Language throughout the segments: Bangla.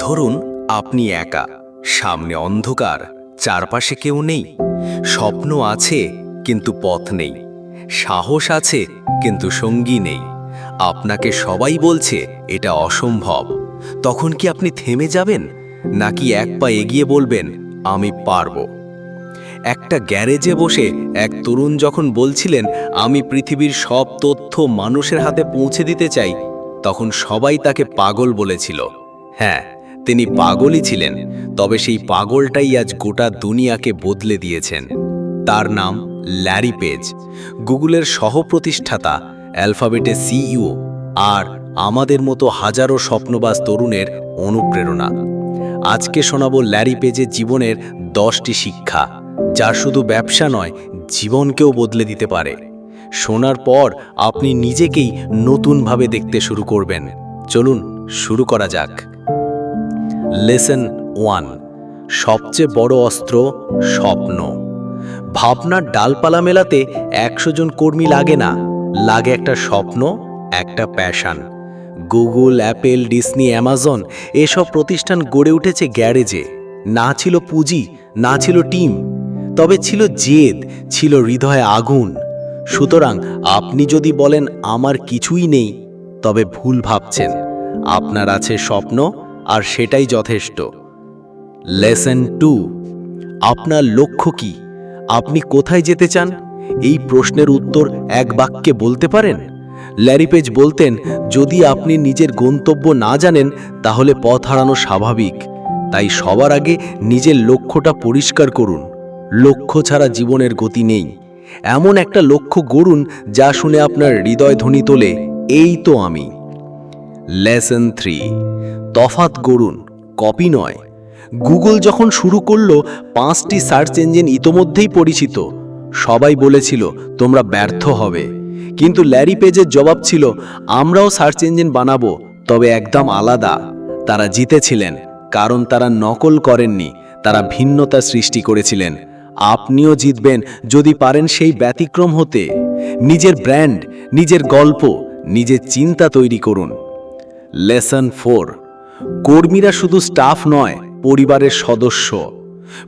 ধরুন, আপনি একা। সামনে অন্ধকার, চারপাশে কেউ নেই। স্বপ্ন আছে, কিন্তু পথ নেই। সাহস আছে, কিন্তু সঙ্গী নেই। আপনাকে সবাই বলছে, এটা অসম্ভব। তখন কি আপনি থেমে যাবেন? নাকি এক পা এগিয়ে বলবেন, আমি পারব একটা গ্যারেজে বসে এক তরুণ যখন বলছিলেন, আমি পৃথিবীর সব তথ্য মানুষের হাতে পৌঁছে দিতে চাই তখন সবাই তাকে পাগল বলেছিল। হ্যাঁ তিনি পাগলই ছিলেন, তবে সেই পাগলটাই আজ গোটা দুনিয়াকে বদলে দিয়েছেন। তার নাম ল্যারি পেজ, গুগলের সহপ্রতিষ্ঠাতা, অ্যালফাবেটে সিইও, আর আমাদের মতো হাজারো স্বপ্নবাজ তরুণের অনুপ্রেরণা। আজকে শোনাবো ল্যারি পেজের জীবনের দশটি শিক্ষা, যা শুধু ব্যবসা নয়, জীবনকেও বদলে দিতে পারে। শোনার পর আপনি নিজেকেই নতুনভাবে দেখতে শুরু করবেন। চলুন, শুরু করা যাক। লেসন ওয়ান সবচেয়ে বড় অস্ত্র স্বপ্ন। ভাবনার ডালপালা মেলাতে একশো জন কর্মী লাগে না। লাগে একটা স্বপ্ন, একটা passion Google Apple Disney Amazon এসব প্রতিষ্ঠান গড়ে উঠেছে গ্যারেজে। না ছিল পুঁজি, না ছিল টিম। তবে ছিল জেদ, ছিল হৃদয়ে আগুন। সুতরাং আপনি যদি বলেন, আমার কিছুই নেই, তবে ভুল ভাবছেন। আপনার আছে স্বপ্ন আর সেটাই যথেষ্ট। লেসন টু আপনার লক্ষ্য কি? আপনি কোথায় যেতে চান? এই প্রশ্নের উত্তর এক বাক্যে বলতে পারেন? ল্যারি পেজ বলতেন, যদি আপনি নিজের গন্তব্য না জানেন, তাহলে পথ হারানো স্বাভাবিক। তাই সবার আগে নিজের লক্ষ্যটা পরিষ্কার করুন। লক্ষ্য ছাড়া জীবনের গতি নেই। এমন একটা লক্ষ্য গড়ুন, যা শুনে আপনার হৃদয় ধ্বনি তোলে। এই তো আমি। লেসন থ্রি তফাত গড়ুন, কপি নয়। গুগল যখন শুরু করল, পাঁচটি সার্চ ইঞ্জিন ইতোমধ্যেই পরিচিত। সবাই বলেছিল, তোমরা ব্যর্থ হবে। কিন্তু ল্যারি পেজের জবাব ছিল, আমরাও সার্চ ইঞ্জিন বানাবো, তবে একদম আলাদা। তারা জিতেছিলেন, কারণ তারা নকল করেননি, তারা ভিন্নতা সৃষ্টি করেছিলেন। আপনিও জিতবেন, যদি পারেন সেই ব্যতিক্রম হতে। নিজের ব্র্যান্ড, নিজের গল্প, নিজের চিন্তা তৈরি করুন। লেসন ফোর কর্মীরা শুধু স্টাফ নয়, পরিবারের সদস্য।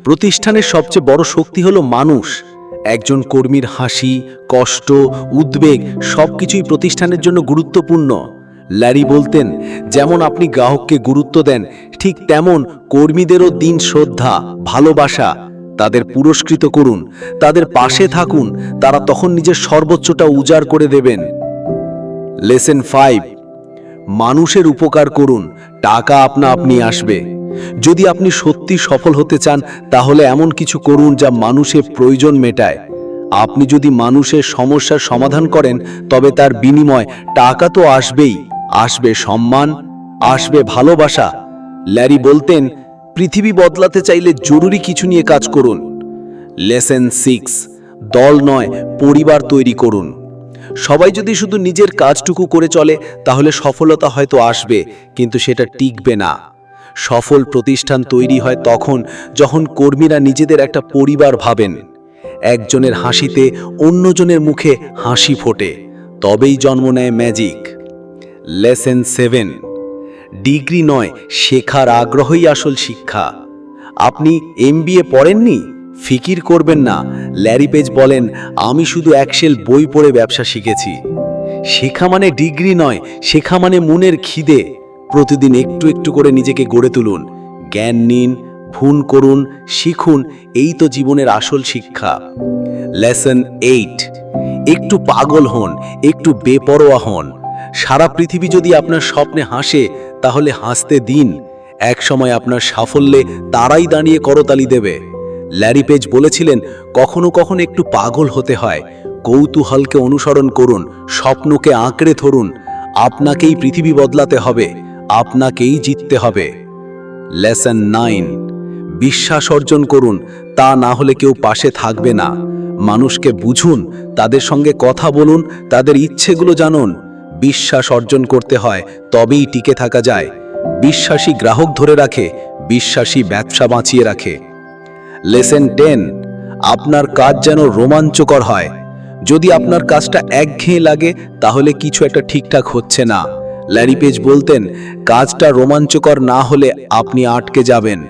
প্রতিষ্ঠানের সবচেয়ে বড় শক্তি হলো মানুষ। একজন কর্মীর হাসি, কষ্ট, উদ্বেগ সবকিছুই প্রতিষ্ঠানের জন্য গুরুত্বপূর্ণ। ল্যারি বলতেন, যেমন আপনি গ্রাহককে গুরুত্ব দেন, ঠিক তেমন কর্মীদেরও দিন শ্রদ্ধা, ভালোবাসা। তাদের পুরস্কৃত করুন, তাদের পাশে থাকুন, তারা তখন নিজের সর্বোচ্চটা উজাড় করে দেবেন। লেসেন ফাইভ, মানুষের উপকার করুন। টাকা আপনা আপনি আসবে। যদি আপনি সত্যি সফল হতে চান, তাহলে এমন কিছু করুন যা মানুষের প্রয়োজন মেটায়। আপনি যদি মানুষের সমস্যার সমাধান করেন, তবে তার বিনিময় টাকা তো আসবেই। আসবে সম্মান, আসবে ভালোবাসা। ল্যারি বলতেন, পৃথিবী বদলাতে চাইলে জরুরি কিছু নিয়ে কাজ করুন। লেসেন সিক্স, দল নয়, পরিবার তৈরি করুন। সবাই যদি শুধু নিজের কাজটুকু করে চলে, তাহলে সফলতা হয়তো আসবে, কিন্তু সেটা টিকবে না। সফল প্রতিষ্ঠান তৈরি হয় তখন যখন কর্মীরা নিজেদের একটা পরিবার ভাবেন। একজনের হাসিতে অন্যজনের মুখে হাসি ফোটে। তবেই জন্ম নেয় ম্যাজিক। Lesson seven. ডিগ্রি নয়, শেখার আগ্রহই আসল শিক্ষা। আপনি এমবিএ পড়েননি? ফিকির করবেন না। ল্যারি পেজ বলেন, আমি শুধু একশেল বই পড়ে ব্যবসা শিখেছি। শেখা মানে ডিগ্রি নয়, শেখা মানে মনের খিদে। প্রতিদিন একটু একটু করে নিজেকে গড়ে তুলুন। জ্ঞান নিন ভুন করুন, শিখুন, এই তো জীবনের আসল শিক্ষা। লেসন এইট, একটু পাগল হন, একটু বেপরোয়া হন। সারা পৃথিবী যদি আপনার স্বপ্নে হাসে, তাহলে হাসতে দিন। এক সময় আপনার সাফল্যে তারাই দাঁড়িয়ে করতালি দেবে। ল্যারি পেজ বলেছিলেন, কখনো কখনো একটু পাগল হতে হয়। কৌতূহলকে অনুসরণ করুন, স্বপ্নকে আঁকড়ে ধরুন। আপনাকেই পৃথিবী বদলাতে হবে, আপনাকেই জিততে হবে। লেসন নাইন, বিশ্বাস অর্জন করুন, তা না হলে কেউ পাশে থাকবে না। মানুষকে বুঝুন, তাদের সঙ্গে কথা বলুন, তাদের ইচ্ছেগুলো জানুন। বিশ্বাস অর্জন করতে হয়, তবেই টিকে থাকা যায়। বিশ্বাসী গ্রাহক ধরে রাখে, বিশ্বাসী ব্যবসা বাঁচিয়ে রাখে। লেসন টেন আপনার কাজ যেন রোমাঞ্চকর হয়। যদি আপনার কাজটা একঘেয়ে লাগে, তাহলে কিছু একটা ঠিকঠাক হচ্ছে না। ল্যারি পেজ বলতেন, কাজটা রোমাঞ্চকর না হলে আপনি আটকে যাবেন।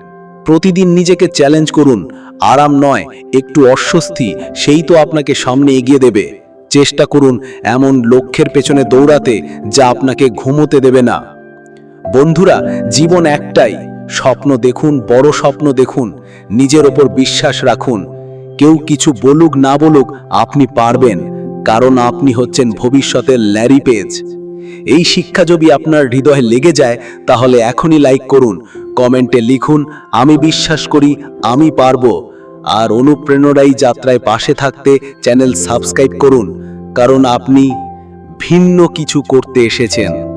প্রতিদিন নিজেকে চ্যালেঞ্জ করুন। আরাম নয়, একটু অস্বস্তি, সেই তো আপনাকে সামনে এগিয়ে দেবে। চেষ্টা করুন এমন লক্ষ্যের পেছনে দৌড়াতে যা আপনাকে ঘুমোতে দেবে না। বন্ধুরা, জীবন একটাই। স্বপ্ন দেখুন, বড় স্বপ্ন দেখুন, নিজের ওপর বিশ্বাস রাখুন। কেউ কিছু বলুক, না বলুক, আপনি পারবেন, কারণ আপনি হচ্ছেন ভবিষ্যতের ল্যারি পেজ। এই শিক্ষা যদি আপনার হৃদয়ে লেগে যায়, তাহলে এখনই লাইক করুন, কমেন্টে লিখুন, আমি বিশ্বাস করি, আমি পারব। আর অনুপ্রেরণাই যাত্রায় পাশে থাকতে চ্যানেল সাবস্ক্রাইব করুন, কারণ আপনি ভিন্ন কিছু করতে এসেছেন।